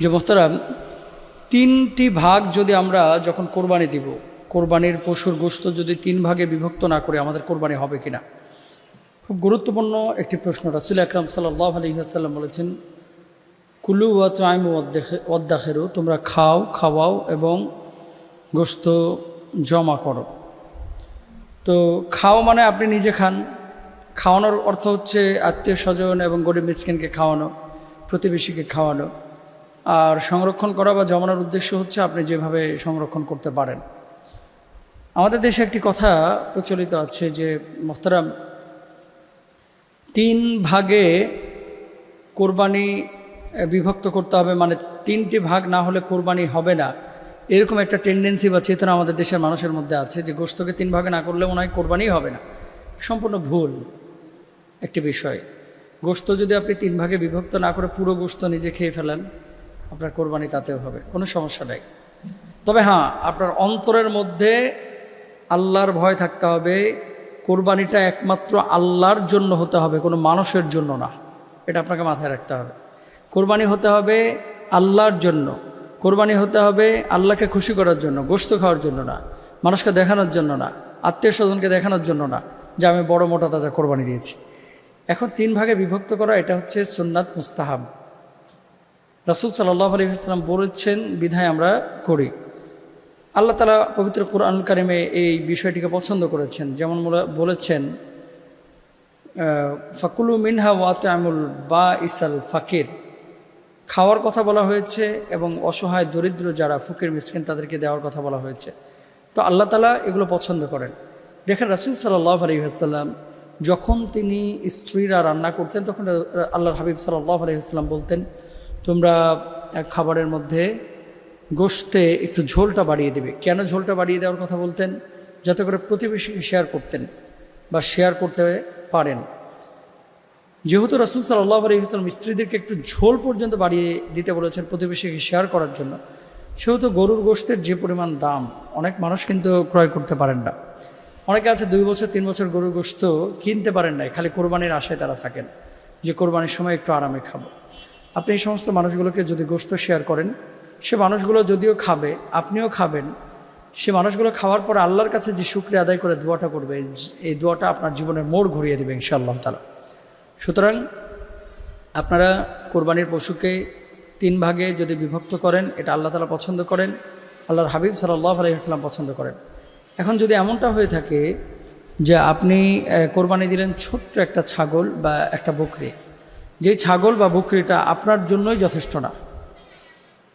যে মোহতারাম, তিনটি ভাগ যদি আমরা যখন কোরবানি দিব, কোরবানির পশুর গোস্ত যদি তিন ভাগে বিভক্ত না করে আমাদের কোরবানি হবে কিনা? খুব গুরুত্বপূর্ণ একটি প্রশ্ন। রাসুল আকরাম সাল্লাহ আলহিহাসাল্লাম বলেছেন, কুলু ওয়া তাইম ওয়াদ্দাখেরু তোমরা খাও, খাওয়াও এবং গোস্ত জমা করো। তো খাও মানে আপনি নিজে খান। খাওয়ানোর অর্থ হচ্ছে আত্মীয় স্বজন এবং গরিব মিসকিনকে খাওয়ানো, প্রতিবেশীকে খাওয়ানো। আর সংরক্ষণ করা বা জমানোর উদ্দেশ্য হচ্ছে আপনি যেভাবে সংরক্ষণ করতে পারেন। আমাদের দেশে একটি কথা প্রচলিত আছে যে, মোহতারাম, তিন ভাগে কোরবানি বিভক্ত করতে হবে মানে তিনটি ভাগ না হলে কোরবানি হবে না। এরকম একটা টেন্ডেন্সি বা চেতনা আমাদের দেশের মানুষের মধ্যে আছে যে গোস্তকে তিন ভাগে না করলে মনে হয় কোরবানি হবে না। সম্পূর্ণ ভুল একটি বিষয়। গোস্ত যদি আপনি তিন ভাগে বিভক্ত না করে পুরো গোস্ত নিজে খেয়ে ফেলেন আপনার কোরবানি তাতেও হবে, কোনো সমস্যা নেই। তবে হ্যাঁ আপনার অন্তরের মধ্যে আল্লাহর ভয় থাকতে হবে, কোরবানিটা একমাত্র আল্লাহর জন্য হতে হবে, কোনো মানুষের জন্য না, এটা আপনাকে মাথায় রাখতে হবে। কোরবানি হতে হবে আল্লাহর জন্য, কোরবানি হতে হবে আল্লাহকে খুশি করার জন্য গোস্ত খাওয়ার জন্য না, মানুষকে দেখানোর জন্য না, আত্মীয় স্বজনকে দেখানোর জন্য না, যে আমি বড় মোটা তাজা কোরবানি দিয়েছি। এখন তিন ভাগে বিভক্ত করা, এটা হচ্ছে সুন্নাত মুস্তাহাব। রাসুল সাল্লাহ আলী ইসলাম বলেছেন, বিধায় আমরা করি। আল্লাহ তালা পবিত্র কোরআন কারিমে এই বিষয়টিকে পছন্দ করেছেন। যেমন বলেছেন ফাকুলু মিনহা ওয়াত আমুল বা ইসাল ফাকির। খাওয়ার কথা বলা হয়েছে এবং অসহায় দরিদ্র যারা ফুকির, মিসকিন, তাদেরকে দেওয়ার কথা বলা হয়েছে। তো আল্লাহ তালা এগুলো পছন্দ করেন। দেখেন, রাসুল সাল্লাহ আলহিহাসাল্লাম যখন তিনি স্ত্রীরা রান্না করতেন, তখন আল্লাহর হাবিব সাল্লাহ আলহিহাস্লাম বলতেন তোমরা এক খাবারের মধ্যে গোশতে একটু ঝোলটা বাড়িয়ে দেবে। কেন ঝোলটা বাড়িয়ে দেওয়ার কথা বলতেন? যাতে করে প্রতিবেশীকে শেয়ার করতেন বা শেয়ার করতে পারেন। যেহেতু রসুল সাল্লাহ আলহিহাস্লাম স্ত্রীদেরকে একটু ঝোল পর্যন্ত বাড়িয়ে দিতে বলেছেন প্রতিবেশীকে শেয়ার করার জন্য, সেহেতু গরুর গোষ্ঠের যে পরিমাণ দাম, অনেক মানুষ কিন্তু ক্রয় করতে পারেন না। অনেকে আছে দুই বছর, তিন বছর গরুর গোস্ত কিনতে পারেন নাই, খালি কোরবানির আশায় তারা থাকেন যে কোরবানির সময় একটু আরামে খাব। আপনি এই সমস্ত মানুষগুলোকে যদি গোস্ত শেয়ার করেন, সে মানুষগুলো যদিও খাবে, আপনিও খাবেন, সে মানুষগুলো খাওয়ার পর আল্লাহর কাছে যে শুক্রিয়া আদায় করে দোয়াটা করবে, এই দোয়াটা আপনার জীবনের মোড় ঘুরিয়ে দেবে ইনশাআল্লাহ তালা সুতরাং আপনারা কোরবানির পশুকে তিন ভাগে যদি বিভক্ত করেন, এটা আল্লাহ তালা পছন্দ করেন, আল্লাহর হাবিব সাল্লাহ আলহিহাস্লাম পছন্দ করেন। এখন যদি এমনটা হয়ে থাকে যে আপনি কোরবানি দিলেন ছোট্ট একটা ছাগল বা একটা বকরি যেই ছাগল বা বকরিটা আপনার জন্যই যথেষ্ট না।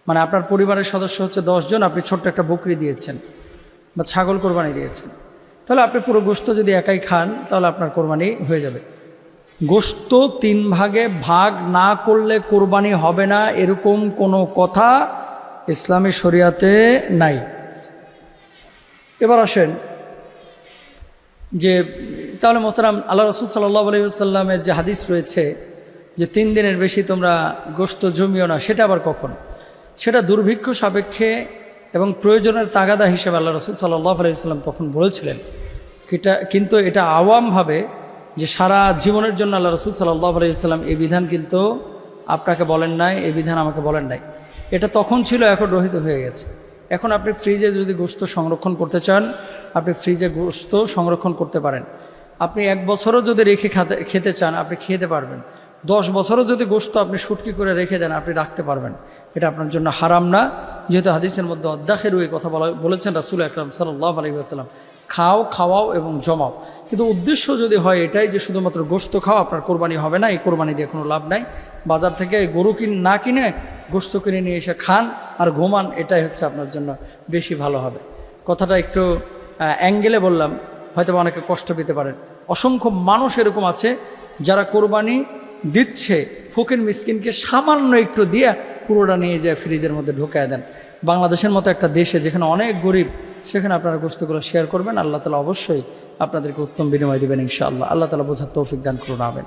মানে আপনার পরিবারের সদস্য হচ্ছে দশজন আপনি ছোট্ট একটা বকরি দিয়েছেন বা ছাগল কোরবানি দিয়েছেন। তাহলে আপনি পুরো গোস্ত যদি একাই খান, তাহলে আপনার কোরবানি হয়ে যাবে। গোস্ত তিন ভাগে ভাগ না করলে কোরবানি হবে না, এরকম কোনো কথা ইসলামী শরিয়াতে নাই। এবার আসেন যে, তাহলে মোহতারাম, আল্লাহ রসুল সাল্লাহ আলহিসাল্লামের যে হাদিস রয়েছে যে তিন দিনের বেশি তোমরা গোস্ত জমিও না, সেটা আবার কখন? সেটা দুর্ভিক্ষ সাপেক্ষে এবং প্রয়োজনের তাগাদা হিসেবে আল্লাহ রসুল সাল্লাহ আলাইসাল্লাম তখন বলেছিলেন। এটা কিন্তু এটা আওয়ামভাবে যে সারা জীবনের জন্য আল্লাহ রসুল সাল্লাহ আলাইসাল্লাম এই বিধান কিন্তু আপনাকে বলেন নাই, এই বিধান আমাকে বলেন নাই। এটা তখন ছিল, এখন রহিত হয়ে গেছে। এখন আপনি ফ্রিজে যদি গোস্ত সংরক্ষণ করতে চান, আপনি ফ্রিজে গোস্ত সংরক্ষণ করতে পারেন। আপনি এক বছরও যদি রেখে খাতে, খেতে চান, আপনি খেতে পারবেন। দশ বছরও যদি গোস্ত আপনি সুটকি করে রেখে দেন, আপনি রাখতে পারবেন। এটা আপনার জন্য হারাম না। যেহেতু হাদিসের মধ্যে অদ্দাখের এই কথা বলা বলেছেন রাসুল আকরাম সাল্লাহ আলহিহাস্লাম খাও, খাওয়াও এবং জমাও। কিন্তু উদ্দেশ্য যদি হয় এটাই যে শুধুমাত্র গোস্ত খাও আপনার কোরবানি হবে না, এই কোরবানি দিয়ে কোনো লাভ নাই। বাজার থেকে গরু কিন না কিনে গোস্ত কিনে নিয়ে এসে খান আর ঘুমান, এটাই হচ্ছে আপনার জন্য বেশি ভালো হবে। কথাটা একটু অ্যাঙ্গেলে বললাম হয়তো অনেকে কষ্ট পেতে পারেন। অসংখ্য মানুষ এরকম আছে যারা কোরবানি দিচ্ছে, ফকির মিসকিনকে সামান্য একটু দিয়ে পুরোটা নিয়ে যায় ফ্রিজের মধ্যে ঢুকায় দেন। বাংলাদেশের মতো একটা দেশে যেখানে অনেক গরিব, সেখানে আপনারা গোস্তগুলো শেয়ার করবেন, আল্লাহ তালা অবশ্যই আপনাদেরকে উত্তম বিনিময় দেবেন ইনশাআল্লাহ। আল্লাহ তালা বোঝার তৌফিক দান করুন আবেন